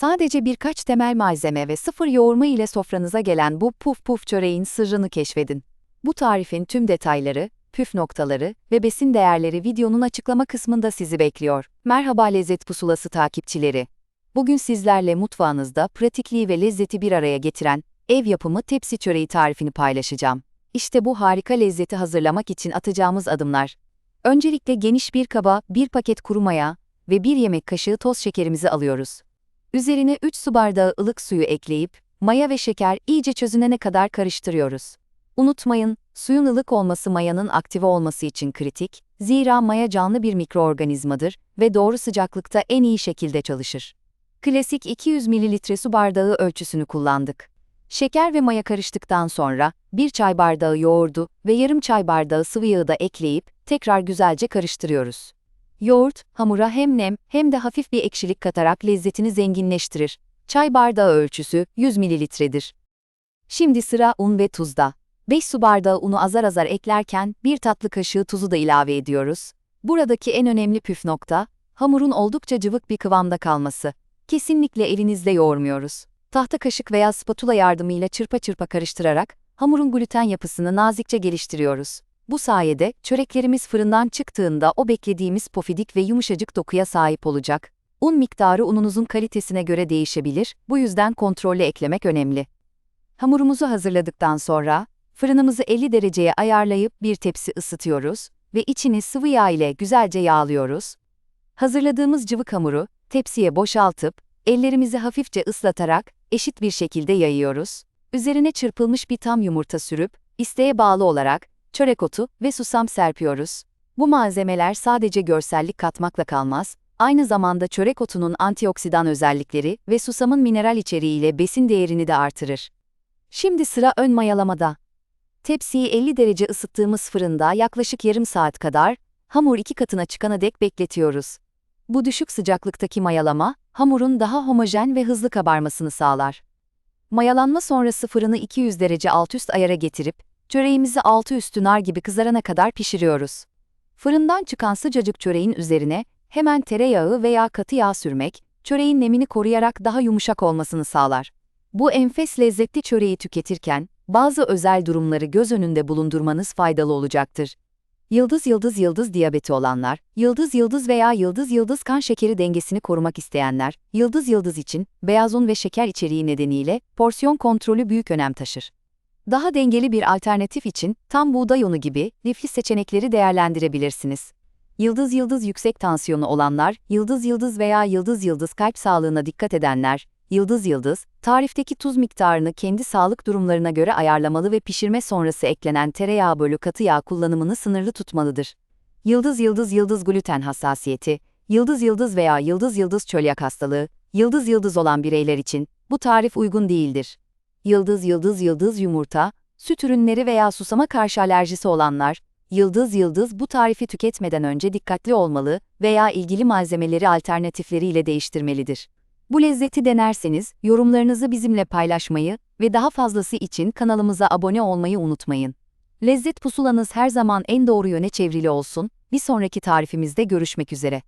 Sadece birkaç temel malzeme ve sıfır yoğurma ile sofranıza gelen bu puf puf çöreğin sırrını keşfedin. Bu tarifin tüm detayları, püf noktaları ve besin değerleri videonun açıklama kısmında sizi bekliyor. Merhaba lezzet pusulası takipçileri. Bugün sizlerle mutfağınızda pratikliği ve lezzeti bir araya getiren ev yapımı tepsi çöreği tarifini paylaşacağım. İşte bu harika lezzeti hazırlamak için atacağımız adımlar. Öncelikle geniş bir kaba bir paket kuru maya ve bir yemek kaşığı toz şekerimizi alıyoruz. Üzerine 3 su bardağı ılık suyu ekleyip, maya ve şeker iyice çözünene kadar karıştırıyoruz. Unutmayın, suyun ılık olması mayanın aktive olması için kritik, zira maya canlı bir mikroorganizmadır ve doğru sıcaklıkta en iyi şekilde çalışır. Klasik 200 ml su bardağı ölçüsünü kullandık. Şeker ve maya karıştıktan sonra, 1 çay bardağı yoğurdu ve yarım çay bardağı sıvı yağı da ekleyip, tekrar güzelce karıştırıyoruz. Yoğurt, hamura hem nem hem de hafif bir ekşilik katarak lezzetini zenginleştirir. Çay bardağı ölçüsü 100 mililitredir. Şimdi sıra un ve tuzda. 5 su bardağı unu azar azar eklerken bir tatlı kaşığı tuzu da ilave ediyoruz. Buradaki en önemli püf nokta, hamurun oldukça cıvık bir kıvamda kalması. Kesinlikle elinizle yoğurmuyoruz. Tahta kaşık veya spatula yardımıyla çırpa çırpa karıştırarak hamurun gluten yapısını nazikçe geliştiriyoruz. Bu sayede çöreklerimiz fırından çıktığında o beklediğimiz pofidik ve yumuşacık dokuya sahip olacak. Un miktarı ununuzun kalitesine göre değişebilir, bu yüzden kontrollü eklemek önemli. Hamurumuzu hazırladıktan sonra, fırınımızı 50 dereceye ayarlayıp bir tepsi ısıtıyoruz ve içini sıvı yağ ile güzelce yağlıyoruz. Hazırladığımız cıvık hamuru, tepsiye boşaltıp, ellerimizi hafifçe ıslatarak, eşit bir şekilde yayıyoruz. Üzerine çırpılmış bir tam yumurta sürüp, isteğe bağlı olarak, çörek otu ve susam serpiyoruz. Bu malzemeler sadece görsellik katmakla kalmaz, aynı zamanda çörek otunun antioksidan özellikleri ve susamın mineral içeriğiyle besin değerini de artırır. Şimdi sıra ön mayalamada. Tepsiyi 50 derece ısıttığımız fırında yaklaşık yarım saat kadar, hamur iki katına çıkana dek bekletiyoruz. Bu düşük sıcaklıktaki mayalama, hamurun daha homojen ve hızlı kabarmasını sağlar. Mayalanma sonrası fırını 200 derece alt üst ayara getirip, çöreğimizi altı üstü nar gibi kızarana kadar pişiriyoruz. Fırından çıkan sıcacık çöreğin üzerine hemen tereyağı veya katı yağ sürmek, çöreğin nemini koruyarak daha yumuşak olmasını sağlar. Bu enfes lezzetli çöreği tüketirken, bazı özel durumları göz önünde bulundurmanız faydalı olacaktır. Yıldız yıldız yıldız diyabeti olanlar, yıldız yıldız veya yıldız yıldız kan şekeri dengesini korumak isteyenler, yıldız yıldız için beyaz un ve şeker içeriği nedeniyle porsiyon kontrolü büyük önem taşır. Daha dengeli bir alternatif için tam buğday unu gibi lifli seçenekleri değerlendirebilirsiniz. Yıldız yıldız yüksek tansiyonu olanlar, yıldız yıldız veya yıldız yıldız kalp sağlığına dikkat edenler, yıldız yıldız, tarifteki tuz miktarını kendi sağlık durumlarına göre ayarlamalı ve pişirme sonrası eklenen tereyağı bölü katı yağ kullanımını sınırlı tutmalıdır. Yıldız yıldız yıldız gluten hassasiyeti, yıldız yıldız veya yıldız yıldız çölyak hastalığı, yıldız yıldız olan bireyler için bu tarif uygun değildir yıldız yıldız yıldız yumurta, süt ürünleri veya susama karşı alerjisi olanlar, yıldız yıldız bu tarifi tüketmeden önce dikkatli olmalı veya ilgili malzemeleri alternatifleriyle değiştirmelidir. Bu lezzeti denerseniz, yorumlarınızı bizimle paylaşmayı ve daha fazlası için kanalımıza abone olmayı unutmayın. Lezzet pusulanız her zaman en doğru yöne çevrili olsun, bir sonraki tarifimizde görüşmek üzere.